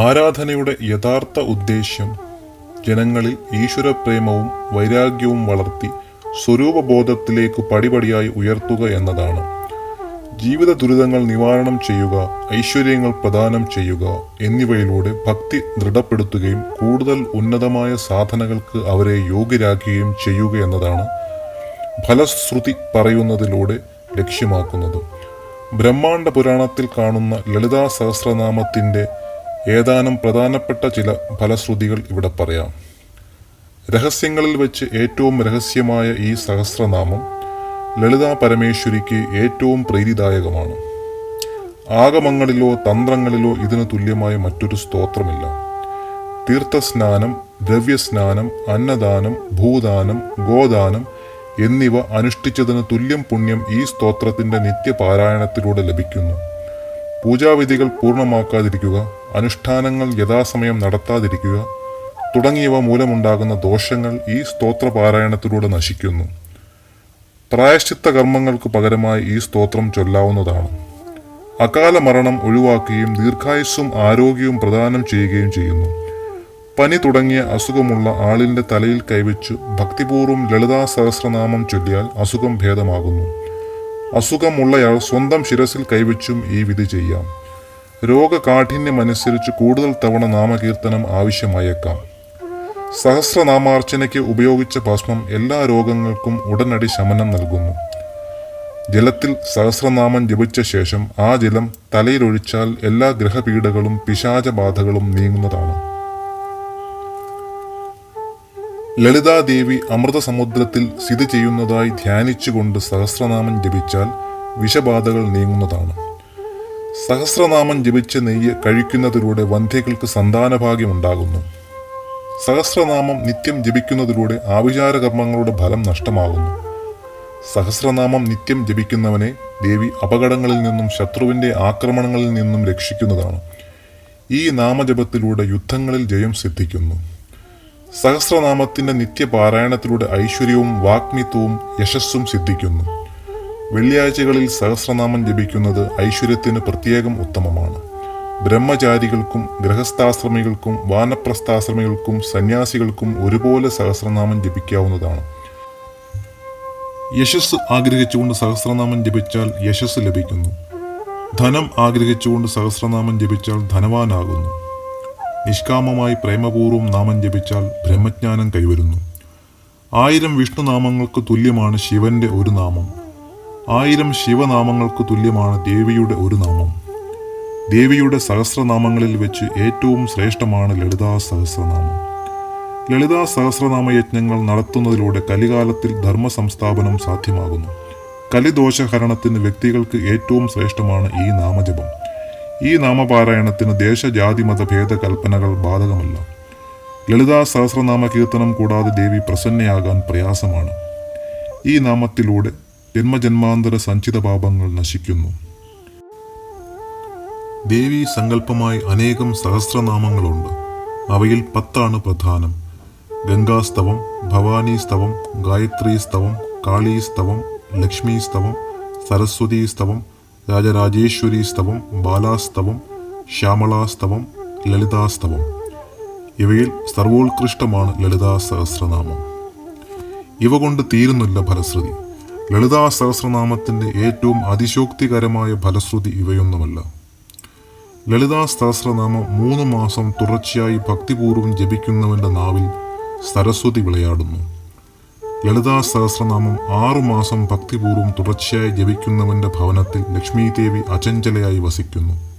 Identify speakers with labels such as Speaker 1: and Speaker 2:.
Speaker 1: ആരാധനയുടെ യഥാർത്ഥ ഉദ്ദേശ്യം ജനങ്ങളിൽ ഈശ്വരപ്രേമവും വൈരാഗ്യവും വളർത്തി സ്വരൂപബോധത്തിലേക്ക് പടിപടിയായി ഉയർത്തുക എന്നതാണ്. ജീവിത ദുരിതങ്ങൾ നിവാരണം ചെയ്യുക ഐശ്വര്യങ്ങൾ പ്രദാനം ചെയ്യുക എന്നിവയിലൂടെ ഭക്തി ദൃഢപ്പെടുത്തുകയും കൂടുതൽ ഉന്നതമായ സാധനകൾക്ക് അവരെ യോഗ്യരാക്കുകയും ചെയ്യുക എന്നതാണ് ഫലശ്രുതി പറയുന്നതിലൂടെ ലക്ഷ്യമാക്കുന്നത്. ബ്രഹ്മാണ്ഡ പുരാണത്തിൽ കാണുന്ന ലളിതാ സഹസ്രനാമത്തിന്റെ ഏതാനും പ്രധാനപ്പെട്ട ചില ഫലശ്രുതികൾ ഇവിടെ പറയാം. രഹസ്യങ്ങളിൽ വെച്ച് ഏറ്റവും രഹസ്യമായ ഈ സഹസ്രനാമം ലളിതാ പരമേശ്വരിക്ക് ഏറ്റവും പ്രീതിദായകമാണ്. ആഗമങ്ങളിലോ തന്ത്രങ്ങളിലോ ഇതിന് തുല്യമായ മറ്റൊരു സ്തോത്രമില്ല. തീർത്ഥസ്നാനം ദ്രവ്യസ്നാനം അന്നദാനം ഭൂദാനം ഗോദാനം എന്നിവ അനുഷ്ഠിച്ചതിന് തുല്യം പുണ്യം ഈ സ്തോത്രത്തിന്റെ നിത്യപാരായണത്തിലൂടെ ലഭിക്കുന്നു. പൂജാവിധികൾ പൂർണമാക്കാതിരിക്കുക അനുഷ്ഠാനങ്ങൾ യഥാസമയം നടത്താതിരിക്കുക. തുടങ്ങിയവ മൂലമുണ്ടാകുന്ന ദോഷങ്ങൾ ഈ സ്തോത്ര പാരായണത്തിലൂടെ നശിക്കുന്നു. പ്രായശ്ചിത്ത കർമ്മങ്ങൾക്ക് പകരമായി ഈ സ്തോത്രം ചൊല്ലാവുന്നതാണ്. അകാല മരണം ഒഴിവാക്കുകയും ദീർഘായുസ്സും ആരോഗ്യവും പ്രദാനം ചെയ്യുകയും ചെയ്യുന്നു. പനി തുടങ്ങിയ അസുഖമുള്ള ആളിന്റെ തലയിൽ കൈവച്ചു ഭക്തിപൂർവം ലളിതാ സഹസ്രനാമം ചൊല്ലിയാൽ അസുഖം ഭേദമാകുന്നു. അസുഖമുള്ളയാൾ സ്വന്തം ശിരസിൽ കൈവച്ചും ഈ വിധി ചെയ്യാം. രോഗകാഠിന്യമനുസരിച്ച് കൂടുതൽ തവണ നാമകീർത്തനം ആവശ്യമായേക്കാം. സഹസ്രനാമാർച്ചനയ്ക്ക് ഉപയോഗിച്ച ഭസ്മം എല്ലാ രോഗങ്ങൾക്കും ഉടനടി ശമനം നൽകുന്നു. ജലത്തിൽ സഹസ്രനാമം ജപിച്ച ശേഷം ആ ജലം തലയിലൊഴിച്ചാൽ എല്ലാ ഗ്രഹപീഠകളും പിശാചബാധകളും നീങ്ങുന്നതാണ്. ലളിതാദേവി അമൃതസമുദ്രത്തിൽ സ്ഥിതി ചെയ്യുന്നതായി ധ്യാനിച്ചുകൊണ്ട് സഹസ്രനാമം ജപിച്ചാൽ വിഷബാധകൾ നീങ്ങുന്നതാണ്. സഹസ്രനാമം ജപിച്ച നെയ്യ് കഴിക്കുന്നതിലൂടെ വന്ധ്യകൾക്ക് സന്താനഭാഗ്യമുണ്ടാകുന്നു സഹസ്രനാമം നിത്യം ജപിക്കുന്നതിലൂടെ ആഭിചാര കർമ്മങ്ങളുടെ ഫലം നഷ്ടമാകുന്നു. സഹസ്രനാമം നിത്യം ജപിക്കുന്നവനെ ദേവി അപകടങ്ങളിൽ നിന്നും ശത്രുവിന്റെ ആക്രമണങ്ങളിൽ നിന്നും രക്ഷിക്കുന്നതാണ്. ഈ നാമജപത്തിലൂടെ യുദ്ധങ്ങളിൽ ജയം സിദ്ധിക്കുന്നു. സഹസ്രനാമത്തിന്റെ നിത്യപാരായണത്തിലൂടെ ഐശ്വര്യവും വാഗ്മിത്വവും യശസ്സും സിദ്ധിക്കുന്നു. വെള്ളിയാഴ്ചകളിൽ സഹസ്രനാമം ജപിക്കുന്നത് ഐശ്വര്യത്തിന് പ്രത്യേകം ഉത്തമമാണ്. ബ്രഹ്മചാരികൾക്കും ഗൃഹസ്ഥാശ്രമികൾക്കും വാനപ്രസ്ഥാശ്രമികൾക്കും സന്യാസികൾക്കും ഒരുപോലെ സഹസ്രനാമം ജപിക്കാവുന്നതാണ്. യശസ് ആഗ്രഹിച്ചുകൊണ്ട് സഹസ്രനാമം ജപിച്ചാൽ യശസ് ലഭിക്കുന്നു. ധനം ആഗ്രഹിച്ചുകൊണ്ട് സഹസ്രനാമം ജപിച്ചാൽ ധനവാനാകുന്നു. നിഷ്കാമമായി പ്രേമപൂർവം നാമം ജപിച്ചാൽ ബ്രഹ്മജ്ഞാനം കൈവരുന്നു. ആയിരം വിഷ്ണുനാമങ്ങൾക്ക് തുല്യമാണ് ശിവന്റെ ഒരു നാമം. ആയിരം ശിവനാമങ്ങൾക്ക് തുല്യമാണ് ദേവിയുടെ ഒരു നാമം. ദേവിയുടെ സഹസ്രനാമങ്ങളിൽ വെച്ച് ഏറ്റവും ശ്രേഷ്ഠമാണ് ലളിതാ സഹസ്രനാമം. ലളിതാ സഹസ്രനാമ യജ്ഞങ്ങൾ നടത്തുന്നതിലൂടെ കലികാലത്തിൽ ധർമ്മ സംസ്ഥാപനം സാധ്യമാകുന്നു. കലിദോഷഹരണത്തിന് വ്യക്തികൾക്ക് ഏറ്റവും ശ്രേഷ്ഠമാണ് ഈ നാമജപം. ഈ നാമപാരായണത്തിന് ദേശജാതി മതഭേദ കൽപ്പനകൾ ബാധകമല്ല. ലളിതാ സഹസ്രനാമ കീർത്തനം കൂടാതെ ദേവി പ്രസന്നയാകാൻ പ്രയാസമാണ്. ഈ നാമത്തിലൂടെ ജന്മജന്മാന്തര സഞ്ചിത പാപങ്ങൾ നശിക്കുന്നു. ദേവി സങ്കല്പമായി അനേകം സഹസ്രനാമങ്ങളുണ്ട്. അവയിൽ പത്താണ് പ്രധാനം. ഗംഗാസ്തവം ഭവാനീസ്തവം ഗായത്രീസ്തവം കാളീസ്തവം ലക്ഷ്മീസ്തവം സരസ്വതീസ്തവം രാജരാജേശ്വരീസ്തവം ബാലാസ്തവം ശ്യാമളാസ്തവം ലളിതാസ്തവം. ഇവയിൽ സർവോത്കൃഷ്ടമാണ് ലളിതാ സഹസ്രനാമം. ഇവ കൊണ്ട് തീരുന്നില്ല ഫലശ്രുതി. ലളിതാ സഹസ്രനാമത്തിന്റെ ഏറ്റവും അതിശോക്തികരമായ ഫലശ്രുതി ഇവയൊന്നുമല്ല. ലളിതാ സഹസ്രനാമം മൂന്ന് മാസം തുടർച്ചയായി ഭക്തിപൂർവം ജപിക്കുന്നവന്റെ നാവിൽ സരസ്വതി വിളയാടുന്നു. ലളിതാ സഹസ്രനാമം ആറുമാസം ഭക്തിപൂർവം തുടർച്ചയായി ജപിക്കുന്നവന്റെ ഭവനത്തിൽ ലക്ഷ്മീദേവി അചഞ്ചലയായി വസിക്കുന്നു.